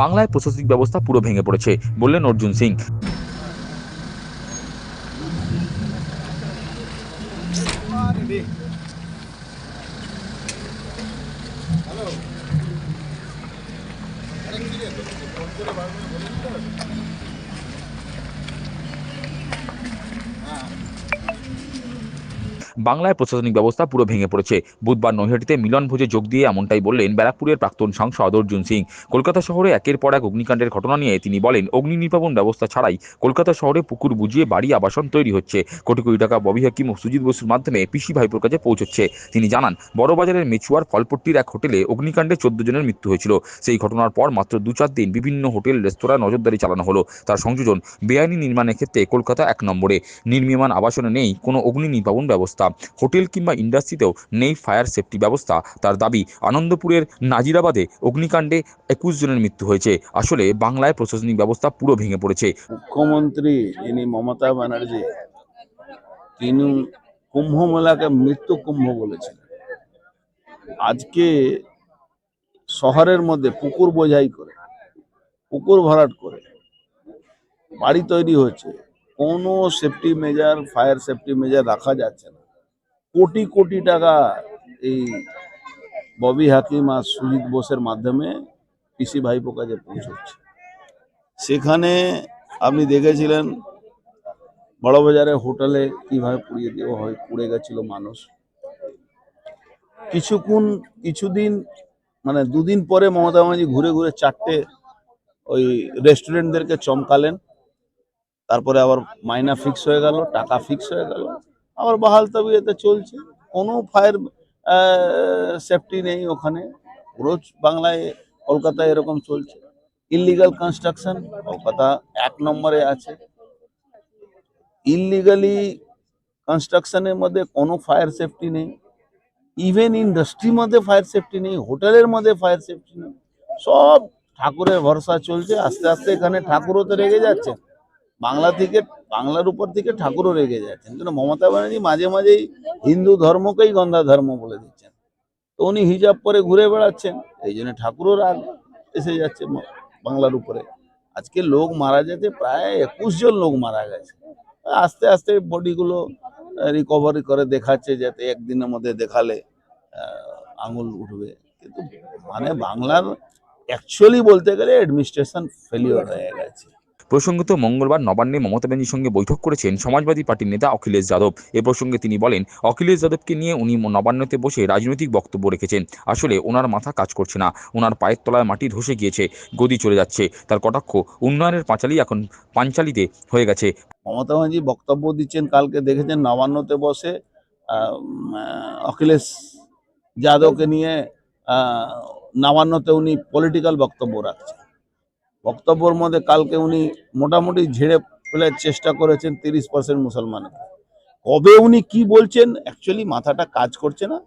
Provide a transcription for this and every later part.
বাংলায় প্রশাসনিক ব্যবস্থা পুরো ভেঙে পড়েছে বললেন অর্জুন সিং। বাংলায় প্রশাসনিক ব্যবস্থা পুরো ভেঙে পড়েছে। বুধবার নৈহাটিতে মিলন ভোজে যোগ দিয়ে এমনটাই বললেন ব্যারাকপুরের প্রাক্তন সাংসদ অর্জুন সিং। কলকাতা শহরে একের পর এক অগ্নিকাণ্ডের ঘটনা নিয়ে তিনি বলেন, অগ্নি নির্বাপন ব্যবস্থা ছাড়াই কলকাতা শহরে পুকুর বুঝিয়ে বাড়ি আবাসন তৈরি হচ্ছে। কোটি কোটি টাকা ববি হাকিম ও সুজিত বসুর মাধ্যমে পিসি ভাইপোর কাছে পৌঁছচ্ছে। তিনি জানান, বড়বাজারের মেচুয়ার ফলপট্টির এক হোটেলে অগ্নিকাণ্ডে চোদ্দ জনের মৃত্যু হয়েছিল। সেই ঘটনার পর মাত্র দু চার দিন বিভিন্ন হোটেল, রেস্তোরাঁ নজরদারি চালানো হলো। তার সংযোজন বেআইনি নির্মাণের ক্ষেত্রে কলকাতা এক নম্বরে। নির্মীয়মান আবাসনে নেই কোনো অগ্নি নির্বাপন ব্যবস্থা। হোটেল কিংবা ইন্ডাস্ট্রিতেও নেই ফায়ার সেফটি ব্যবস্থা। তার দাবি, আনন্দপুরের নাজিরাবাদে অগ্নিকাণ্ডে একুশ জনের মৃত্যু হয়েছে। আসলে বাংলায় প্রশাসনিক ব্যবস্থা পুরো ভেঙে পড়েছে। মুখ্যমন্ত্রী যিনি মমতা ব্যানার্জি, তিনি কুম্ভ মেলাকে মৃত্যু কুম্ভ বলেছেন। আজকে শহরের মধ্যে পুকুর বোঝাই করে, পুকুর ভরাট করে বাড়ি তৈরি হচ্ছে কোনো safety measure, fire safety measure রাখা যাচ্ছে না। কোটি কোটি টাকা এই ববি হাকিম আর সুজিত বোসের মাধ্যমে পিসি ভাইপো কাজে পৌঁছচ্ছে। সেখানে আপনি দেখেছিলেন বড়বাজারে হোটেলে কীভাবে পুড়িয়ে দেওয়া হয়, পুড়ে গেছিল মানুষ। কিছুক্ষণ, কিছুদিন মানে দুদিন পরে মমতা ব্যানার্জি ঘুরে ঘুরে চারটে ওই রেস্টুরেন্টদেরকে চমকালেন। তারপরে আবার মাইনা ফিক্স হয়ে গেল, টাকা ফিক্স হয়ে গেল। আবার বাহাল তবিয়তে চলছে। কোনো ফায়ার সেফটি নেই ওখানে। পুরো বাংলায় কলকাতায় এরকম চলছে। ইলিগাল কনস্ট্রাকশন কলকাতা এক নম্বরে আছে। ইলিগালি কনস্ট্রাকশনের মধ্যে কোনো ফায়ার সেফটি নেই। ইভেন ইন্ডাস্ট্রির মধ্যে ফায়ার সেফটি নেই, হোটেলের মধ্যে ফায়ার সেফটি নেই। সব ঠাকুরের ভরসা চলছে। আস্তে আস্তে এখানে ঠাকুরও তো রেগে যাচ্ছে। বাংলা থেকে বাংলার উপর থেকে ঠাকুরও রেগে যাচ্ছেন কিন্তু মমতা ব্যানার্জি মাঝে মাঝেই হিন্দু ধর্মকেই গন্ধা ধর্ম বলে দিচ্ছেন। তো উনি হিজাব পরে ঘুরে বেড়াচ্ছেন, এই জন্য ঠাকুরও রাগ এসে যাচ্ছে বাংলার উপরে। আজকে লোক মারা যেতে প্রায় একুশ জন লোক মারা গেছে। আস্তে আস্তে বডিগুলো রিকভারি করে দেখাচ্ছে যাতে একদিনের মধ্যে দেখালে আঙুল উঠবে। কিন্তু মানে বাংলার অ্যাকচুয়ালি বলতে গেলে অ্যাডমিনিস্ট্রেশন ফেলিওর হয়ে গেছে। প্রসঙ্গত মঙ্গলবার নবান্নে মমতা ব্যানার্জির সঙ্গে বৈঠক করেছেন সমাজবাদী পার্টির নেতা অখিলেশ যাদব। এ প্রসঙ্গে তিনি বলেন, অখিলেশ যাদবকে নিয়ে উনি নবান্নতে বসে রাজনৈতিক বক্তব্য রেখেছেন। আসলে ওনার মাথা কাজ করছে না। ওনার পায়ের তলায় মাটি ধসে গিয়েছে, গদি চলে যাচ্ছে। তার কটাক্ষ উন্নয়নের পাঁচালি এখন পাঞ্চালিতে হয়ে গেছে। মমতা ব্যানার্জি বক্তব্য দিচ্ছেন, কালকে দেখেছেন নবান্নতে বসে অখিলেশ যাদবকে নিয়ে নবান্নতে উনি পলিটিক্যাল বক্তব্য রাখছেন। বক্তব্যের মধ্যে কালকে উনি মোটামুটি ঝেড়ে ফেলার চেষ্টা করেছেন তিরিশ পার্সেন্ট মুসলমানকে। কবে উনি কি বলছেন? অ্যাকচুয়ালি মাথাটা কাজ করছে না।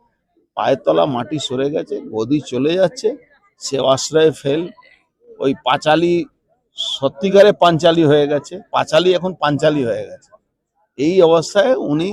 পায়ের তলা মাটি সরে গেছে, গদি চলে যাচ্ছে, সে আশ্রয় ফেল। ওই পাঁচালি সত্যিকারে পাঞ্চালি হয়ে গেছে। পাঁচালি এখন পাঞ্চালি হয়ে গেছে। এই অবস্থায় উনি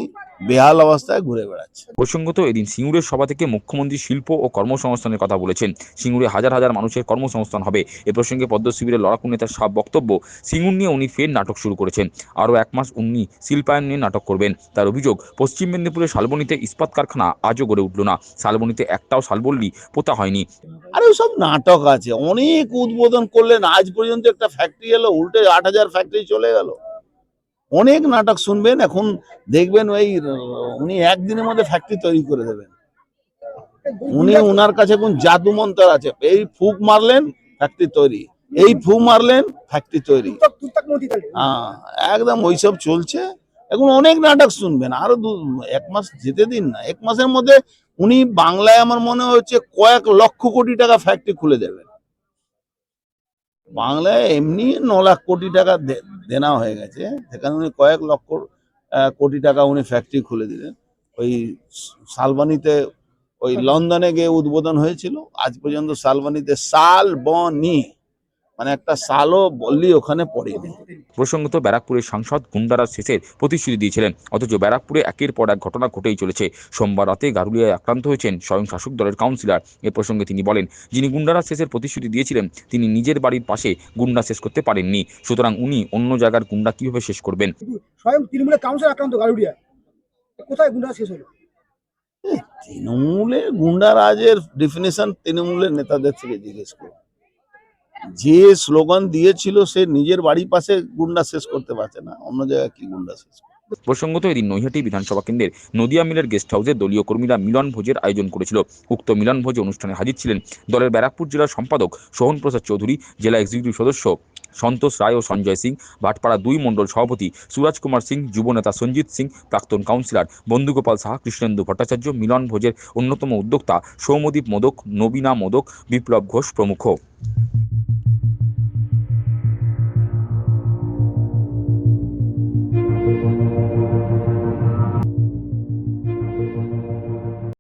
বেহাল অবস্থায় ঘুরে বেড়াচ্ছে প্রসঙ্গত এদিন সিঙ্গুরের সভা থেকে মুখ্যমন্ত্রী শিল্প ও কর্মসংস্থানের কথা বলেছেন। সিঙ্গুরে হাজার হাজার মানুষের কর্মসংস্থান হবে। এ প্রসঙ্গে পদ্ম শিবিরের লড়াকু নেতার সব বক্তব্য সিঙ্গুর নিয়ে উনি ফের নাটক শুরু করেছেন। আরও এক মাস উনি শিল্পায়ন নিয়ে নাটক করবেন। তার অভিযোগ পশ্চিম মেদিনীপুরের শালবনীতে ইস্পাত কারখানা আজও গড়ে উঠল না। শালবনীতে একটাও শালবল্লি পোতা হয়নি। আরে সব নাটক আছে। অনেক উদ্বোধন করলেন। আজ পর্যন্ত একটা ফ্যাক্টরি এলো উল্টে আট হাজার ফ্যাক্টরি চলে গেল। অনেক নাটক শুনবেন এখন দেখবেন ওই উনি একদিনের মধ্যে ফ্যাক্টরি তৈরি করে দেবেন। উনি উনার কাছে কোন জাদু মন্ত্র আছে এই ফুক মারলেন ফ্যাক্টরি তৈরি। এই ফু মারলেন ফ্যাক্টরি তৈরি। হ্যাঁ একদম ওইসব চলছে। এখন অনেক নাটক শুনবেন আরও দু এক মাস যেতে দিন না। এক মাসের মধ্যে উনি বাংলায় আমার মনে হচ্ছে কয়েক লক্ষ কোটি টাকা ফ্যাক্টরি খুলে দেবেন। বাংলায় এমনি ন লাখ কোটি টাকা দেনা হয়ে গেছে। সেখানে উনি কয়েক লক্ষ কোটি টাকা উনি ফ্যাক্টরি খুলে দিলেন। ওই শালবানিতে ওই লন্ডনে গিয়ে উদ্বোধন হয়েছিল। আজ পর্যন্ত শালবানিতে শাল বনি মানে একটা সালও বললি ওখানে পড়েনি প্রসঙ্গত ব্যারাকপুরের সাংসদ গুন্ডারাজ শেষের প্রতিশ্রুতি দিয়েছিলেন। অথচ ব্যারাকপুরে একের পর এক ঘটনা ঘটেই চলেছে। সোমবার রাতে গারুলিয়ায় আক্রান্ত হয়েছেন স্বয়ং শাসক দলের কাউন্সিলর। এ প্রসঙ্গে তিনি বলেন যিনি গুন্ডারাজ শেষের প্রতিশ্রুতি দিয়েছিলেন তিনি নিজের বাড়ির পাশে গুন্ডা শেষ করতে পারেননি। সুতরাং উনি অন্য জায়গার গুন্ডা কীভাবে শেষ করবেন? স্বয়ং তৃণমূলের কাউন্সিল আক্রান্ত গারুডিয়া কোথায় গুন্ডা শেষ হলো? তৃণমূলে গুন্ডারাজের ডেফিনেশন তৃণমূলের নেতাদের থেকে জিজ্ঞেস করুন। যে স্লোগান দিয়েছিল সে নিজের বাড়ির পাশে গুন্ডা শেষ করতে পারছে না, অন্য জায়গায় কি গুন্ডা শেষ প্রসঙ্গত এদিন নৈহাটি বিধানসভা কেন্দ্রের নদিয়া মিলের গেস্ট হাউসে দলীয় কর্মীরা মিলন ভোজের আয়োজন করেছিল। উক্ত মিলন ভোজে অনুষ্ঠানে হাজির ছিলেন দলের ব্যারাকপুর জেলার সম্পাদক সোহন প্রসাদ চৌধুরী, জেলা এক্সিকিউটিভ সদস্য সন্তোষ রায় ও সঞ্জয় সিং, ভাটপাড়া দুই মণ্ডল সভাপতি সুরাজ কুমার সিং, যুবনেতা সঞ্জিত সিং, প্রাক্তন কাউন্সিলর বন্ধুগোপাল সাহা, কৃষ্ণেন্দু ভট্টাচার্য, মিলন ভোজের অন্যতম উদ্যোক্তা সৌমদীপ মোদক, নবীনা মোদক, বিপ্লব ঘোষ প্রমুখ।